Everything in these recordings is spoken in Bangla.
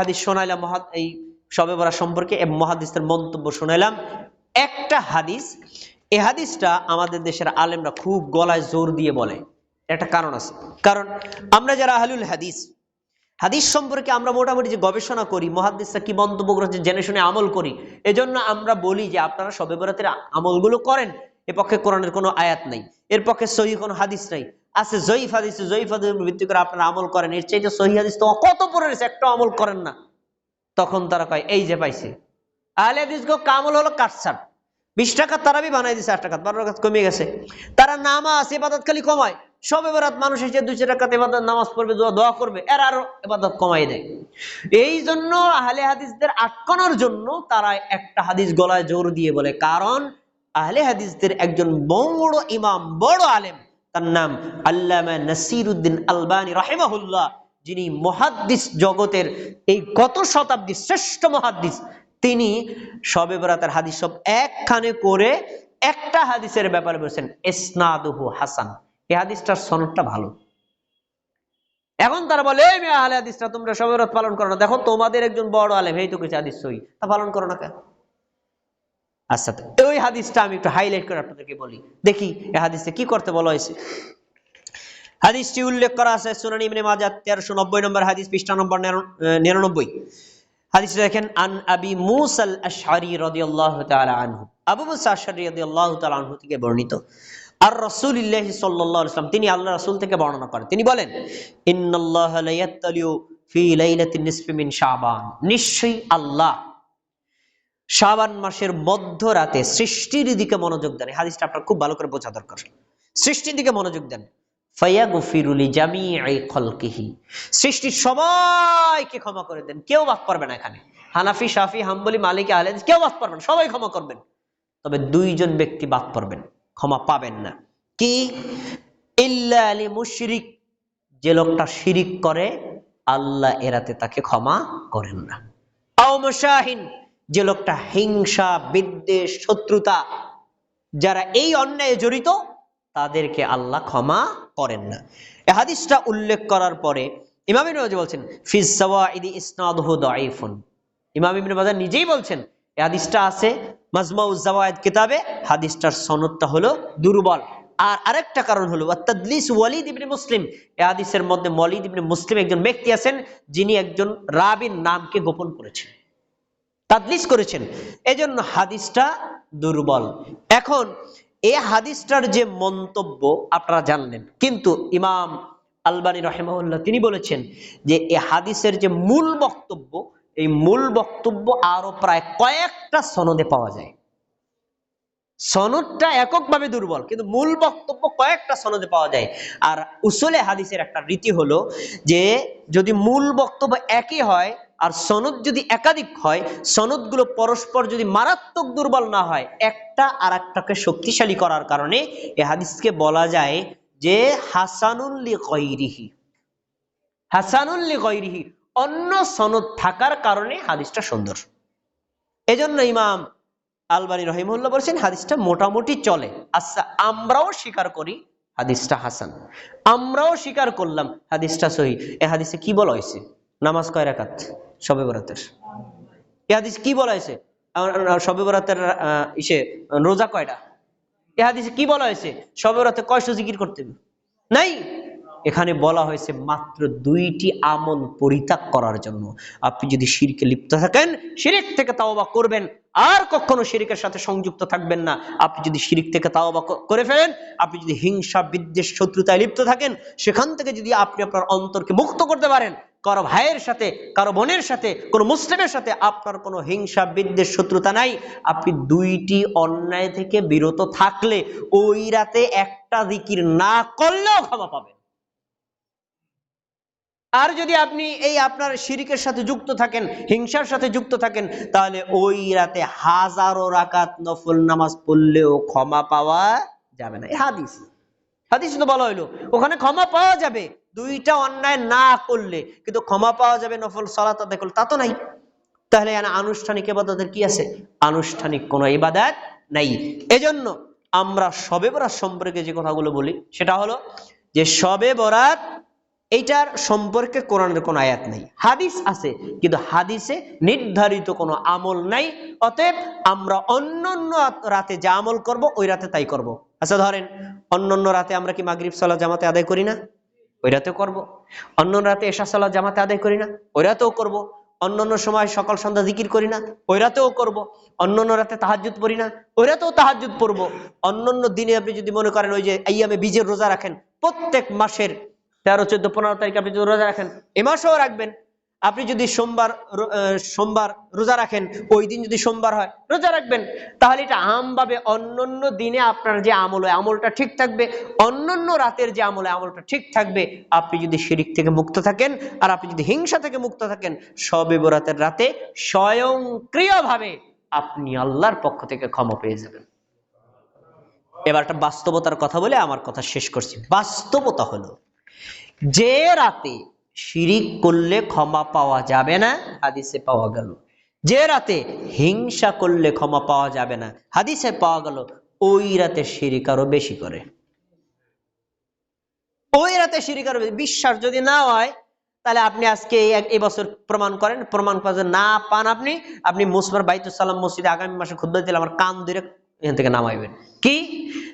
হাদিস শোনাইলাম এই সবে বরা সম্পর্কে মহাদিসের মন্তব্য শোনাইলাম। একটা হাদিস, এই হাদিসটা আমাদের দেশের আলেমরা খুব গলায় জোর দিয়ে বলে। একটা কারণ আছে। কারণ আমরা যারা আহলুল হাদিস হাদিস সম্পর্কে আমরা মোটামুটি যে গবেষণা করি, মহাদিসরা কি মন্তব্য করেছে জেনে শুনে আমল করি, এজন্য আমরা বলি যে আপনারা সবে বরাতের আমলগুলো করেন। এ পক্ষে কোরআনের কোনো আয়াত নাই, এর পক্ষে সহি কোনো হাদিস নাই। আছে জয়ীফ হাদিস জয়ীফ হাদিস ভিত্তি করে আপনারা আমল করেন। এর চাইতে সহি হাদিস তো কত পরে রয়েছে একটা আমল করেন না। তখন তারা কয়, এই যে পাইছে। আহলে হাদিস গো কামল হলো কাটছাট। বিশ টাকা তারাবি বানাই দিছে আট টাকা বারো টাকা কমে গেছে। তারা নামাজ, এবাদত খালি কমায়। সব এবারাত মানুষ এসে দুই টাকা এবাদত, নামাজ পড়বে, দোয়া দোয়া করবে, এর আরও এবাদত কমাই দেয়। এই জন্য আহলে হাদিসদের আটকানোর জন্য তারা একটা হাদিস গলায় জোর দিয়ে বলে, কারণ আহলে হাদিসদের একজন বড় ইমাম, বড় আলেম তার নাম আল্লামা নাসির উদ্দিন আলবানী রাহেমাহুল্লাহ, যিনি মহাদ্দিস জগতের এই গত শতাব্দীর শ্রেষ্ঠ মহাদ্দিস। তিনি সবে বরাতের হাদিস সব একখানে করে একটা হাদিসের ব্যাপারে বলছেন ইসনাদুহু হাসান। এই হাদিসটার সনদটা ভালো। এখন তারা বলে, এই মেয়ে আহলে হাদিসটা তোমরা সবে পালন করো না। দেখো তোমাদের একজন বড় আলেম, এই তো কিছু হাদিস সই তা পালন করো না কেন? আচ্ছা ওই হাদিসটা আমি একটু হাইলাইট করে আপনাদেরকে বলি। দেখি, এই হাদিসে কি করতে বলা হয়েছে? হাদিসটি উল্লেখ করা আছে সুনান ইবনে মাজাহ 1390 নম্বর হাদিস, পৃষ্ঠা নম্বর 99 হাদিস দেখেন, আন আবি মুসাল আশআরি রাদিয়াল্লাহু তাআলা আনহু। আবু মুসা আশআরি রাদিয়াল্লাহু তাআলা আনহু থেকে বর্ণিত। আর রাসূলুল্লাহ সাল্লাল্লাহু আলাইহি ওয়াসাল্লাম, তিনি আল্লাহ রাসূল থেকে বর্ণনা করেন। তিনি বলেন, ইন্নাল্লাহা লা ইয়াত্তালিউ ফি লাইলাতিন নিসফি মিন শাবান। নিশ্চয়ই আল্লাহ শাবান মাসের মধ্যরাতে সৃষ্টির দিকে মনোযোগ দেন। হাদিসটা আপনার খুব ভালো করে বোঝা দরকার। সৃষ্টির দিকে মনোযোগ দেন। ফায়াগফিরুলি জামিআই খলকিহি। সৃষ্টির সবাইকে ক্ষমা করে দেন। কেউ বাদ পারবে না এখানে। হানাফি, শাফি, হাম্বলি, মালিক হাদিস কেউ বাদ পারবেন সবাই ক্ষমা করবেন। তবে দুইজন ব্যক্তি বাদ পড়বেন ক্ষমা পাবেন না। কি? ইল্লা আলী মুশরিক। যে লোকটা শিরিক করে, আল্লাহ এরাতে তাকে ক্ষমা করেন না। আও মুশাহিন যে লোকটা হিংসা, বিদ্বেষ, শত্রুতা, যারা এই অন্যায়ে জড়িত, তাদেরকে আল্লাহ ক্ষমা করেন না। এ হাদিসটা উল্লেখ করার পরে ইমাম ইবনে বলছেন ফিস সাওয়াইদি ইসনাদহু দাঈফুন। ইমাম ইবনে মাজাহ নিজেই বলছেন এই হাদিসটা আছে মাজমাউজ জাওয়ায়েদ কিতাবে, হাদিসটার সনদটা হলো দুর্বল। আর আরেকটা কারণ হলো তাদলিস ওয়ালিদ ইবনে মুসলিম। এই হাদিসের মধ্যে ওয়ালিদ ইবনে মুসলিম একজন ব্যক্তি আছেন, যিনি একজন রাবির নামকে গোপন করেছেন। তাদলিস করেছেন। এজন্য হাদিসটা দুর্বল। এখন এই হাদিসটার যে মন্তব্য আপনারা জানলেন, কিন্তু ইমাম আলবানী রহেমাউল্লাহ তিনি বলেছেন যে এই হাদিসের যে মূল বক্তব্য, এই মূল বক্তব্য আরও প্রায় কয়েকটা সনদে পাওয়া যায়। সনদটা এককভাবে দুর্বল, কিন্তু মূল বক্তব্য কয়েকটা সনদে পাওয়া যায়। আর উসুলে হাদিসের একটা রীতি হলো যে, যদি মূল বক্তব্য একই হয় আর সনদ যদি একাধিক হয়, সনদগুলো পরস্পর যদি মারাত্মক দুর্বল না হয়, একটা আর একটাকে শক্তিশালী করার কারণে এ হাদিসকে বলা যায় যে হাসানুল্লি গৈরিহি হাসানুল্লি গৈরিহি অন্য সনদ থাকার কারণে হাদিসটা সুন্দর। এজন্য ইমাম আলবানী রহিমুল্লাহ বলছেন, হাদিসটা মোটামুটি চলে। আচ্ছা আমরাও স্বীকার করি হাদিসটা হাসান। আমরাও স্বীকার করলাম হাদিসটা সহি। এ হাদিসে কি বলা হয়েছে? নামাজ কয় রাকাত? সবে বরাতের। এ কি বলা হয়েছে? সবে বরাতের ইসে, রোজা কয়টা? এ কি বলা হয়েছে? সবে বরাতে কয়শো জিকির করতে নাই? এখানে বলা হয়েছে মাত্র দুইটি আমল পরিত্যাগ করার জন্য। আপনি যদি শিরকে লিপ্ত থাকেন, শিরিক থেকে তাওবা করবেন। আর কখনো শিরিকের সাথে সংযুক্ত থাকবেন না। আপনি যদি শিরিক থেকে তাওবা করে ফেলেন, আপনি যদি হিংসা, বিদ্বেষ, শত্রুতায় লিপ্ত থাকেন, সেখান থেকে যদি আপনি আপনার অন্তরকে মুক্ত করতে পারেন কারও ভাইয়ের সাথে, কারও বোনের সাথে, কোনো মুসলিমের সাথে আপনার কোনো হিংসা, বিদ্বেষ, শত্রুতা নাই। আপনি দুইটি অন্যায় থেকে বিরত থাকলে ওই রাতে একটা দিকির না করলেও ক্ষমা পাবেন। আর যদি আপনি এই আপনার শিরিকের সাথে যুক্ত থাকেন, হিংসার সাথে যুক্ত থাকেন, তাহলে ওই রাতে হাজারো রাকাত নফল নামাজ পড়লেও ক্ষমা পাওয়া যাবে না। এই হাদিস। হাদিস তো বলা হইল, ওখানে ক্ষমা পাওয়া যাবে। দুইটা অন্যায় না করলে কিন্তু ক্ষমা পাওয়া যাবে নফল সলাত আদায় করলে, তা তো নাই। তাহলে আনুষ্ঠানিক এবাদতের কি আছে? আনুষ্ঠানিক কোনো ইবাদত নাই। এজন্য আমরা সবে বরাত সম্পর্কে যে কথাগুলো বলি, সেটা হলো যে সবে বরাত, এইটার সম্পর্কে কোরআনের কোনো আয়াত নেই। হাদিস আছে, কিন্তু হাদিসে নির্ধারিত কোনো আমল নাই। অতএব আমরা অন্য অন্য রাতে যা আমল করব, ওই রাতে তাই করব। আচ্ছা ধরেন অন্য অন্য রাতে আমরা কি মাগরিব, সালাত, জামাতে আদায় করি না? ওই রাতেও করব। অন্য রাতে এশা সালাদ জামাতে আদায় করি না ওই রাতেও করব। অন্য সময় সকাল সন্ধ্যা জিকির করি না ওই রাতেও করব। অন্য রাতে তাহাজুত পড়ি না ওই রাতেও তাহাজুদ পড়ব। অন্য দিনে আপনি যদি মনে করেন ওই যে আইয়ামে বীজের রোজা রাখেন, প্রত্যেক মাসের তেরো, চোদ্দ, পনেরো তারিখে আপনি যদি রোজা রাখেন, এ মাসেও রাখবেন। আপনি যদি সোমবার সোমবার রোজা রাখেন, ওই দিন যদি সোমবার হয়, রোজা রাখবেন। তাহলে এটা আমভাবে অন্যান্য দিনে আপনার যে আমল হয়, আমলটা ঠিক থাকবে। অন্যান্য রাতের যে আমল হয়, আমলটা ঠিক থাকবে। আপনি যদি শিরিক থেকে মুক্ত থাকেন, আর আপনি যদি হিংসা থেকে মুক্ত থাকেন, সবে বরাতের রাতে স্বয়ংক্রিয়ভাবে আপনি আল্লাহর পক্ষ থেকে ক্ষমা পেয়ে যাবেন। এবার একটা বাস্তবতার কথা বলে আমার কথা শেষ করছি। বাস্তবতা হলো, যে রাতে শিরিক করলে ক্ষমা পাওয়া যাবে না, হাদিসে পাওয়া গেল। যে রাতে হিংসা করলে ক্ষমা পাওয়া যাবে না, হাদিসে পাওয়া গেল, ওই রাতে শিরিক আরও বেশি করে। ওই রাতে শিরিক আরও বিশ্বাস যদি না হয়, তাহলে আপনি আজকে এই বছর প্রমাণ করেন, প্রমাণ করে না পান আপনি আপনি মুসমার বাইতুসালাম মসজিদে আগামী মাসে খুদ্ দিলে আমার কান ধরে এখান থেকে নামাইবেন। কি?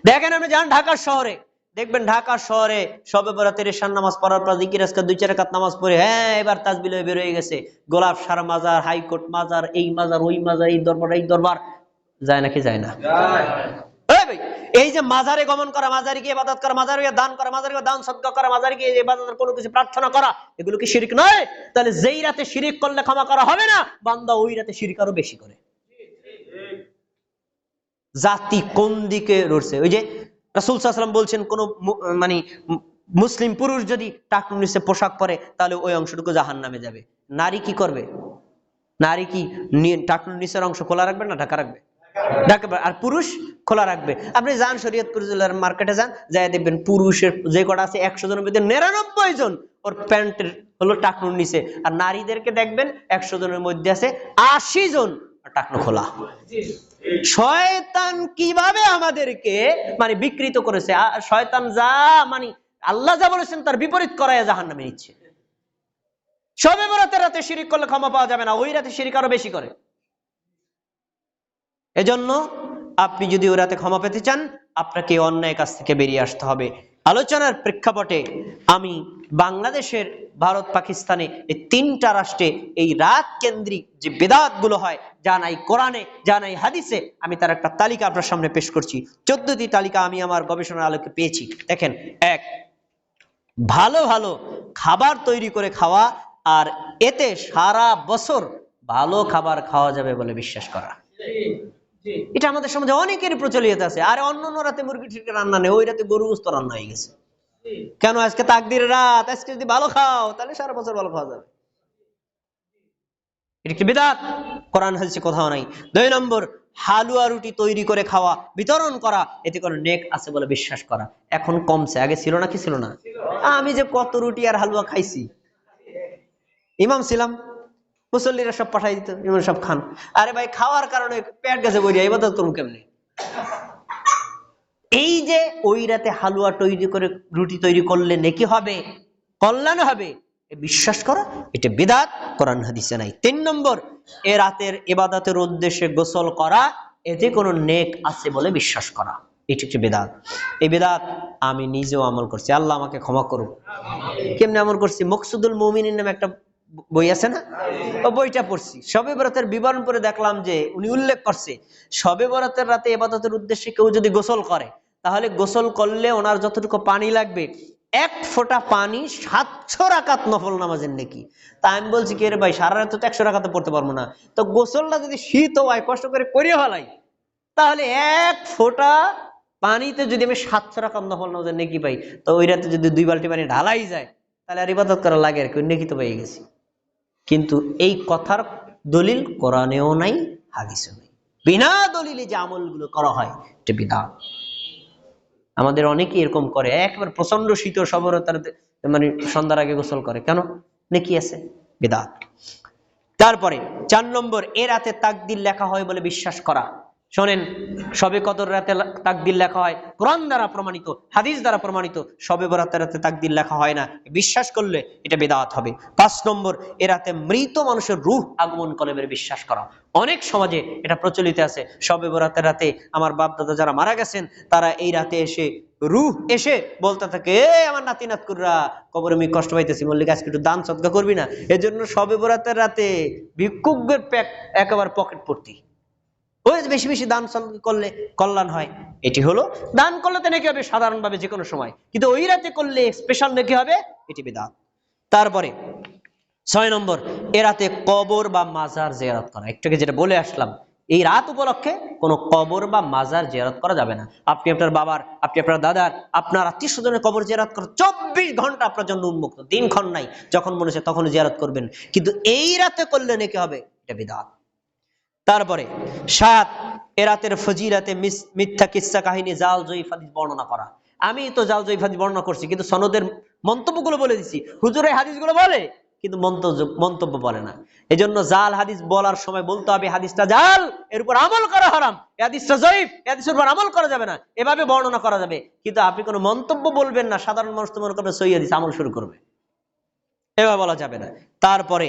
দেখেন আপনি যান ঢাকার শহরে দেখবেন ঢাকা শহরে সবে বরাতের ঈশান নামাজ পড়ার পর জিকির আজকে দুই চার রাকাত নামাজ পড়ে হ্যাঁ এবার তাজবিল হয়ে বেরোয় গেছে। গোলাপ সার মাজার হাইকোর্ট মাজার এই মাজার ওই মাজার এই দরবার এই দরবার যায় নাকি যায় না? এই এই যে মাজারে গমন করা মাজারে গিয়ে ইবাদত করা মাজারে গিয়ে দান করা মাজারে গিয়ে দান সদকা করা মাজারে গিয়ে ইবাদতের কোনো কিছু প্রার্থনা করা এগুলো কি শিরিক নয়? তাহলে যেই রাতে শিরিক করলে ক্ষমা করা হবে না বান্দা ওই রাতে শিরিক আরও বেশি করে। জাতি কোন দিকে রয়েছে ওই যে রাসুল সাল্লাম বলছেন, কোন মানে মুসলিম পুরুষ যদি টাকুন নিচে পোশাক পরে, তাহলে ওই অংশটুকু জাহান নামে যাবে। নারী কি করবে? নারী কি নি- টাকুন নিচের অংশ খোলা রাখবে না ঢাকা রাখবে। আর পুরুষ খোলা রাখবে। আপনি যান শরীয়তপুর জেলার মার্কেটে যান যাই দেখবেন পুরুষের যে কটা আছে, একশো জনের মধ্যে নিরানব্বই জন ওর প্যান্টের হলো টাকনুর নিচে। আর নারীদেরকে দেখবেন, একশো জনের মধ্যে আছে আশি জন টাকনু খোলা। শয়তান কীভাবে আমাদেরকে মানে বিকৃত করেছে? শয়তান যা মানে আল্লাহ যা বলেছেন তার বিপরীত করায় জাহান নামে নিচ্ছে। সবে বরাতের রাতে শিরিক করলে ক্ষমা পাওয়া যাবে না, ওই রাতে শিরিক আরও বেশি করে। এজন্য আপনি যদি ওই রাতে ক্ষমা পেতে চান, আপনাকে অন্যায় কাছ থেকে বেরিয়ে আসতে হবে। আলোচনার প্রেক্ষাপটে আমি বাংলাদেশের ভারত, পাকিস্তানে এই তিনটা রাষ্ট্রে এই রাত কেন্দ্রিক যে বেদাতগুলো হয়, যা নাই কোরআনে, যা নাই হাদিসে, আমি তার একটা তালিকা আপনার সামনে পেশ করছি। চোদ্দটি তালিকা আমি আমার গবেষণার আলোকে পেয়েছি। দেখেন, এক, ভালো ভালো খাবার তৈরি করে খাওয়া, আর এতে সারা বছর ভালো খাবার খাওয়া যাবে বলে বিশ্বাস করা। এটা আমাদের সমাজে অনেকেরই প্রচলিত আছে। আর অন্য অন্য রাতে মুরগি টুরগি রান্না নেই, ওই রাতে গরু গোস্ত রান্না হয়ে গেছে। কেন আজকে তাকদির রাত? আজকে যদি ভালো খাও, তাহলে সারা বছর ভালো খাওয়া যাবে। বিদাত? কোরআন কোথাও নাই। দুই নম্বর, হালুয়া রুটি তৈরি করে খাওয়া, বিতরণ করা, এতে করে নেক আছে বলে বিশ্বাস করা। এখন কমছে, আগে ছিল না কি ছিল না? আমি যে কত রুটি আর হালুয়া খাইছি। ইমাম ছিলাম, মুসল্লিরা সব পাঠাই দিত, ইমাম সব খান। আরে ভাই, খাওয়ার কারণে পেট গেছে বইয়া ইবাদত করুন কেমনি? এই যে ওই রাতে হালুয়া তৈরি করে রুটি তৈরি করলে নেকি হবে? কল্যাণ হবে? বিশ্বাস করা, এটা বিদাত, কোরআন হাদিসে নাই। তিন নম্বর, এ রাতের ইবাদতের উদ্দেশ্যে গোসল করা এতে কোনো নেক আছে বলে বিশ্বাস করা। এটি হচ্ছে বেদাত। এই বেদাত আমি নিজেও আমল করছি। আল্লাহ আমাকে ক্ষমা করুক। কেমনে আমল করছি? মকসুদুল মমিনের নামে একটা বই আছে না? ও বইটা পড়ছি। সবে বরাতের বিবরণ করে দেখলাম যে উনি উল্লেখ করছে, সবে বরাতের রাতে এবাদতের উদ্দেশ্যে কেউ যদি গোসল করে, তাহলে গোসল করলে ওনার যতটুকু পানি লাগবে, এক ফোঁটা পানি সাতশো রাকাত নফল নামাজের নাকি। তা আমি বলছি কি রে ভাই, সারা রাত তো একশো রাকাতে পড়তে পারব না। তো গোসলটা যদি শীত হয় কষ্ট করে করিয়ে ফেলাই তাহলে এক ফোঁটা পানিতে যদি আমি সাতশো রাকাত নফল নামাজের নেকি পাই, তো ওই রাতে যদি দুই বালতি পানি ঢালাই যায়, তাহলে আর ইবাদত করা লাগে আর কি নেকি তো পেয়ে গেছি? কিন্তু এই কথার দলিল কোরআনেও নাই, হাদিসেও নাই। বিনা দলিলে যে আমলগুলো করা হয়, এটা বিধান আমাদের অনেকে এরকম করে, একবার প্রচণ্ড শীত সবরতার মানে সন্ধ্যার আগে গোসল করে। কেন? নেকি আছে, বিদাত। তারপরে, চার নম্বর, এ রাতে তাকদির লেখা হয় বলে বিশ্বাস করা। শোনেন, সবে কদর রাতে তাকদির লেখা হয়, কোরআন দ্বারা প্রমাণিত, হাদিস দ্বারা প্রমাণিত, সবে বরাতের রাতে তাকদির লেখা হয় না। বিশ্বাস করলে এটা বেদাত হবে। পাঁচ নম্বর, এ রাতে মৃত মানুষের রুহ আগমন বলে বিশ্বাস করা। অনেক সমাজে এটা প্রচলিত আছে। সবে বরাতের রাতে আমার বাপ দাদা যারা মারা গেছেন, তারা এই রাতে এসে রুহ এসে বলতে থাকে, এ আমার নাতি নাতকুররা, কবরে আমি কষ্ট পাইতেছি, মল্লিক, আজকে একটু দান সদকা করবি না? এজন্য সবে বরাতের রাতে ভিক্ষুকের প্যাক একেবারে পকেট ভর্তি। ওই বেশি বেশি দান করলে কল্যাণ হয়। এটি হলো দান করলে তো নাকি হবে? সাধারণভাবে যে কোনো সময়। কিন্তু ওই রাতে করলে স্পেশাল নাকি হবে? এটি বেদাত। তারপরে, ছয় নম্বর, এ রাতে কবর বা মাজার জেয়ারত করা। একটুকে যেটা বলে আসলাম, এই রাত উপলক্ষে কোনো কবর বা মাজার জেরাত করা যাবে না। আপনি আপনার বাবার, আপনি আপনার দাদার, আপনার আত্মীয় স্বজনের কবর জেরাত করা চব্বিশ ঘণ্টা আপনার জন্য উন্মুক্ত। দিনক্ষণ নাই, যখন মনে হচ্ছে তখন জেরাত করবেন। কিন্তু এই রাতে করলে নাকি হবে? এটা বিদাত। তারপরে সাত, এ রাতের ফজিরাতে মিথ্যা কিস্সা কাহিনী জাল জয়ীফাদি বর্ণনা করা। আমি তো জাল জয়ীফাদি বর্ণনা করছি, কিন্তু সনদের মন্তব্যগুলো বলে দিচ্ছি হুজুরের হাদিসগুলো বলে, কিন্তু মন্তব্য বলে না। এজন্য জাল হাদিস বলার সময় বলতে হবে হাদিসটা জাল, এর উপর আমল করা হারাম। হাদিসটা জয়ীফ হাদিসের উপর আমল করা যাবে না। এভাবে বর্ণনা করা যাবে। কিন্তু আপনি কোনো মন্তব্য বলবেন না, সাধারণ মানুষ তো মনে করবে সই হাদিস আমল শুরু করবে। এভাবে বলা যাবে না। তারপরে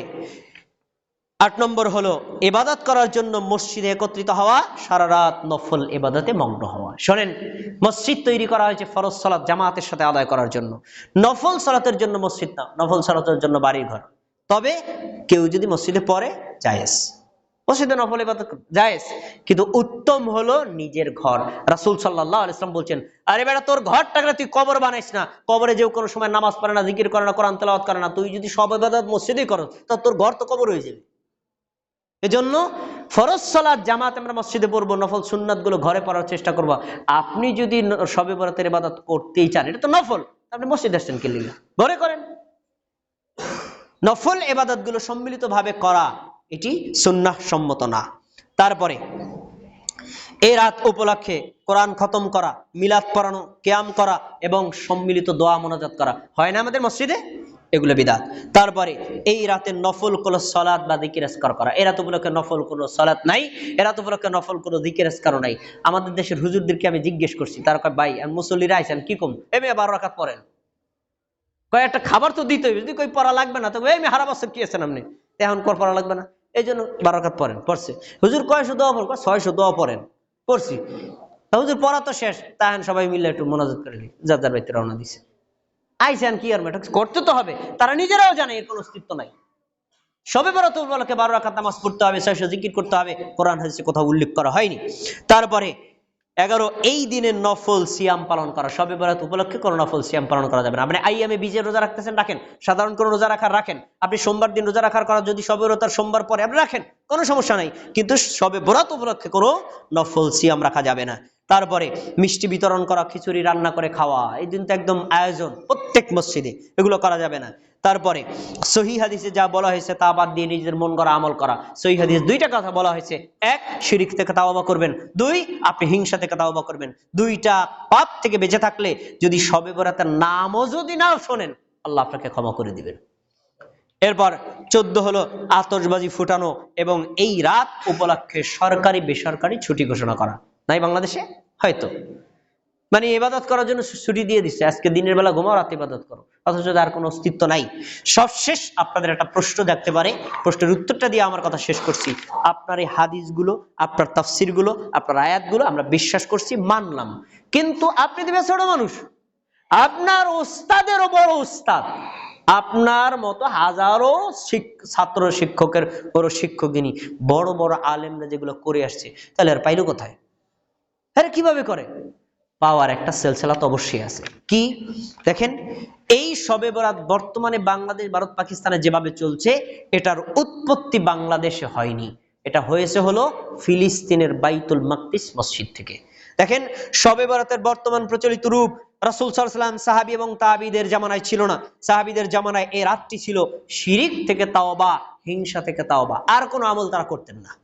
আট নম্বর হলো এবাদত করার জন্য মসজিদে একত্রিত হওয়া, সারা রাত নফল এবাদতে মগ্ন হওয়া। শোনেন, মসজিদ তৈরি করা হয়েছে ফরজ সালাত জামাতের সাথে আদায় করার জন্য। নফল সালাতের জন্য মসজিদ না, নফল সালাতের জন্য বাড়ির ঘর তবে কেউ যদি মসজিদে পড়ে, জায়েজ। মসজিদে নফল এবাদত জায়েজ। কিন্তু উত্তম হলো নিজের ঘর। রাসুল সাল্লাল্লাহু আলাইহি ওয়াসাল্লাম বলছেন, আরে বেটা, তোর ঘরটাকে তুই কবর বানাইস না? কবরে যেও কোনো সময় নামাজ পড়ে না, জিকির করে না, কোরআন তেলাওয়াত করে না। তুই যদি সব ইবাদত মসজিদেই করো তা তোর ঘর তো কবর হয়ে যাবে। এজন্য ফরজ সালাত জামাত আমরা মসজিদে পড়ব, নফল সুন্নাতগুলো ঘরে পড়ার চেষ্টা করব। আপনি যদি শবে বরাতের ইবাদত করতেই চান, এটা তো নফল, আপনি মসজিদে আসছেন কে লিগা? ঘরে করেন। নফল এবাদতগুলো সম্মিলিত ভাবে করা, এটি সুন্নাহ সম্মত না। তারপরে এই রাত উপলক্ষে কোরআন খতম করা, মিলাদ পড়ানো, কেয়াম করা এবং সম্মিলিত দোয়া মোনাজাত করা, হয় না আমাদের মসজিদে? এগুলো বিদাত। তারপরে এই রাতে নফল কোনো সলাদ বা দিকির আসকার করা। এ রাত উপলক্ষে নফল কোনো সলাদ নাই এ রাত উপলক্ষে নফল কোনো দিকির আসকারও নাই। আমাদের দেশের হুজুরদেরকে আমি জিজ্ঞেস করছি, তারা কয়, ভাই, আর মুসল্লিরা আইসেন কি কম? এমনি বারো রাখাত পড়েন। কয়, একটা খাবার তো দিতে হবে যদি কই পড়া লাগবে না তবে এই হারা বছর কি আছেন আপনি? এখন কর, পড়া লাগবে না। এই জন্য বারো রাখাত পড়েন, পড়ছে। হুজুর কয়শো দোয়া কয় ছয়শো দোয়া পড়েন, পড়ছি। হুজুর পড়া তো শেষ। তাহেন সবাই মিলে একটু মনোযোগ করে নি যার যার বাড়িতে রওনা দিছে। ম্যাটার করতে তো হবে। তারা নিজেরাও জানে, এর কোনো অস্তিত্ব নাই। সবে বড় তো বলকে বারো রাখাত নামাজ পড়তে হবে শেষে জিকির করতে হবে, কোরআন হাদিসে কোথাও উল্লেখ করা হয়নি। তারপরে এগারো, এই দিনের নফল সিয়াম পালন করা, সবে বরাত উপলক্ষে কোনো নফল সিয়াম পালন করা যাবে না। মানে আইএমএ বিজে রোজা রাখতেছেন, রাখেন। সাধারণ কোনো রোজা রাখার রাখেন। আপনি সোমবার দিন রোজা রাখার করা যদি সবে বরাতার সোমবার পরে আপনি রাখেন, কোনো সমস্যা নাই। কিন্তু সবে বরাত উপলক্ষে কোনো নফল সিয়াম রাখা যাবে না। তারপরে মিষ্টি বিতরণ করা, খিচুড়ি রান্না করে খাওয়া, এই দিন তো একদম আয়োজন প্রত্যেক মসজিদে, এগুলো করা যাবে না। তারপরে সহি হাদিসে যা বলা হয়েছে তা বাদ দিয়ে নিজের মন করা আমল করা। সহি হাদিস দুইটা কথা বলা হয়েছে। এক, শিরিক থেকে তাওবা করবেন। দুই, আপনি হিংসা থেকে তাওবা করবেন। দুইটা, পাপ থেকে বেঁচে থাকলে যদি সবে বরাতের নামও যদি নাও শোনেন, আল্লাহ আপনাকে ক্ষমা করে দিবেন। এরপর চোদ্দ হলো আতশবাজি ফুটানো এবং এই রাত উপলক্ষে সরকারি, বেসরকারি ছুটি ঘোষণা করা। নাই বাংলাদেশে? হয়তো। মানে ইবাদত করার জন্য ছুটি দিয়ে দিচ্ছে। আজকে দিনের বেলা ঘুমাও, রাতে ইবাদত করো। অথচ তার কোনো অস্তিত্ব নাই। সবশেষ আপনাদের একটা প্রশ্ন দেখতে পারে। প্রশ্নের উত্তরটা দিয়ে আমার কথা শেষ করছি। আপনার এই হাদিসগুলো, আপনার তাফসিরগুলো, আপনার আয়াতগুলো আমরা বিশ্বাস করছি, মানলাম। কিন্তু আপনি দেবে ছোট মানুষ। আপনার ওস্তাদেরও বড় ওস্তাদ। আপনার মতো হাজারো ছাত্র শিক্ষকের বড় শিক্ষকিনী, বড় বড় আলেমরা যেগুলো করে আসছে, তাহলে আর পাইলো কোথায়? হ্যাঁ কীভাবে করে? পাওয়ার একটা সেলসেলা তো অবশ্যই আছে। কি? দেখেন, এই সবে বরাত বর্তমানে বাংলাদেশ, ভারত, পাকিস্তানে যেভাবে চলছে, এটার উৎপত্তি বাংলাদেশে হয়নি। এটা হয়েছে হলো ফিলিস্তিনের বাইতুল মাকদিস মসজিদ থেকে। দেখেন সবে বরাতের বর্তমান প্রচলিত রূপ রাসুল সাল্লাম সাহাবি এবং তাহাবিদের জামানায় ছিল না। সাহাবিদের জামানায় এই রাতটি ছিল শিরিক থেকে তাওবা, হিংসা থেকে তাওবা। আর কোনো আমল তারা করতেন না।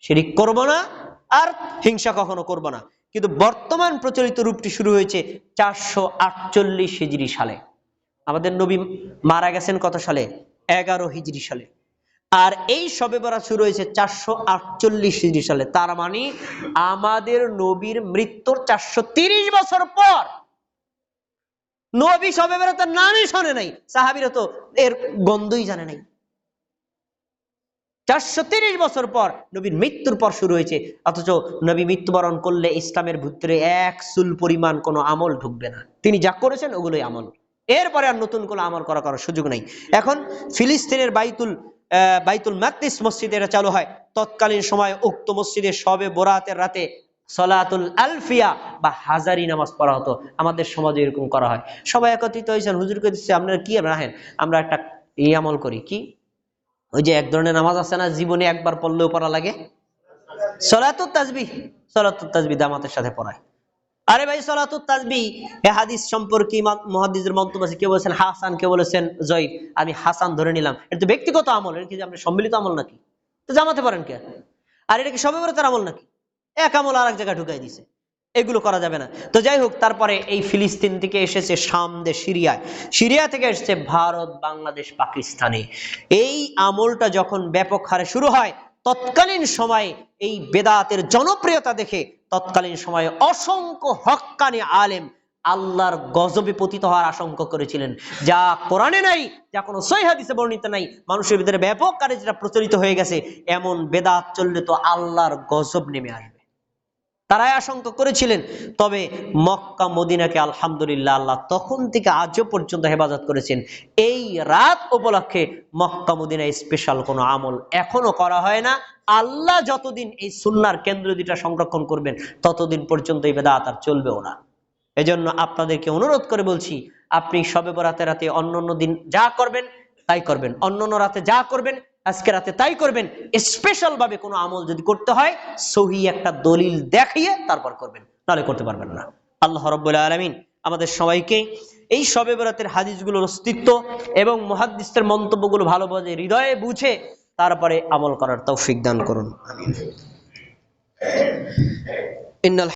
শিরিক করব না, আর হিংসা কখনো করব না। কিন্তু বর্তমান প্রচলিত রূপটি শুরু হয়েছে চারশো আটচল্লিশ হিজড়ি সালে। আমাদের নবী মারা গেছেন কত সালে? এগারো হিজড়ি সালে। আর এই সবে বরাত শুরু হয়েছে চারশো আটচল্লিশ হিজরি সালে। তার মানে আমাদের নবীর মৃত্যুর চারশো তিরিশ বছর পর নবী সবে বরাতের নামই শোনে নাই, সাহাবিরা তো এর গন্ধই জানে নাই। চারশো তিরিশ বছর পর নবীর মৃত্যুর পর শুরু হয়েছে, অথচ নবী মৃত্যুবরণ করলে ইসলামের ভিতরে এক সুল পরিমাণ কোনো আমল ঢুকবে না। তিনি যা করেছেন ওগুলোই আমল। এরপরে আর নতুন কোনো আমল করা করার সুযোগ নেই। এখন ফিলিস্তিনের বাইতুল বাইতুল মাকদিস মসজিদ এটা চালু হয়। তৎকালীন সময় উক্ত মসজিদে সবে বোরাতের রাতে সলাতুল আলফিয়া বা হাজারি নামাজ পড়া হতো। আমাদের সমাজে এরকম করা হয়। সবাই একত্রিত হয়েছেন হুজুরকে দিচ্ছে, আপনারা কি রাখেন আমরা একটা এই আমল করি, কি? ওই যে এক ধরনের নামাজ আছে না, জীবনে একবার পড়লেও পড়া লাগে? সলাতুত তাজবি সলাতুত তাজবি দামাতের সাথে পড়ায়। আরে ভাই, সলাতুত তাজবি, এ হাদিস সম্পর্কে মন্তব্য আছে, কেউ বলেছেন হাসান, কেউ বলেছেন জয়ীফ, আমি হাসান ধরে নিলাম। এটা তো ব্যক্তিগত আমল, এটা কি আমরা সম্মিলিত আমল নাকি? তো জামাতে পারেন কে? আর এটা কি সবে তার আমল নাকি? এক আমল আর এক জায়গায় ঢুকাই দিছে। এগুলো করা যাবে না। তো যাই হোক, তারপরে এই ফিলিস্তিন থেকে এসেছে শাম দেশ সিরিয়ায় সিরিয়া থেকে এসেছে ভারত, বাংলাদেশ, পাকিস্তানে। এই আমলটা যখন ব্যাপক হারে শুরু হয়, তৎকালীন সময়ে এই বেদাতের জনপ্রিয়তা দেখে তৎকালীন সময়ে অসংখ্য হক্কানি আলেম আল্লাহর গজবে পতিত হওয়ার আশঙ্কা করেছিলেন। যা কোরআনে নাই, যা কোনো সই হাদিসে বর্ণিত নাই। মানুষের ভিতরে ব্যাপক কারে যেটা প্রচলিত হয়ে গেছে, এমন বেদাত চললে তো আল্লাহর গজব নেমে আসবে। তারাই আশঙ্কা করেছিলেন। তবে মক্কা, মদিনাকে আলহামদুলিল্লাহ আল্লাহ তখন থেকে আজও পর্যন্ত হেফাজত করেছেন। এই রাত উপলক্ষে মক্কা, মদিনায় স্পেশাল কোনো আমল এখনও করা হয় না। আল্লাহ যতদিন এই সুন্নার কেন্দ্র দুটা সংরক্ষণ করবেন, ততদিন পর্যন্ত এই বেদাত আর চলবেও না। এজন্য আপনাদেরকে অনুরোধ করে বলছি, আপনি সবে বরাতে রাতে অন্য অন্য দিন যা করবেন, তাই করবেন। অন্য অন্য রাতে যা করবেন আজকে রাতে তাই করবেন স্পেশাল ভাবে কোনো আমল যদি করতে হয়, সহি একটা দলিল দেখিয়ে তারপর করবেন, নাহলে করতে পারবেন না। আল্লাহ রব্বুল আলমিন আমাদের সবাইকে এই সবে বরাতের হাদিসগুলোর অস্তিত্ব এবং মহাদিসের মন্তব্যগুলো ভালোভাবে হৃদয়ে বুঝে তারপরে আমল করার তৌফিক দান করুন। ইন্নাল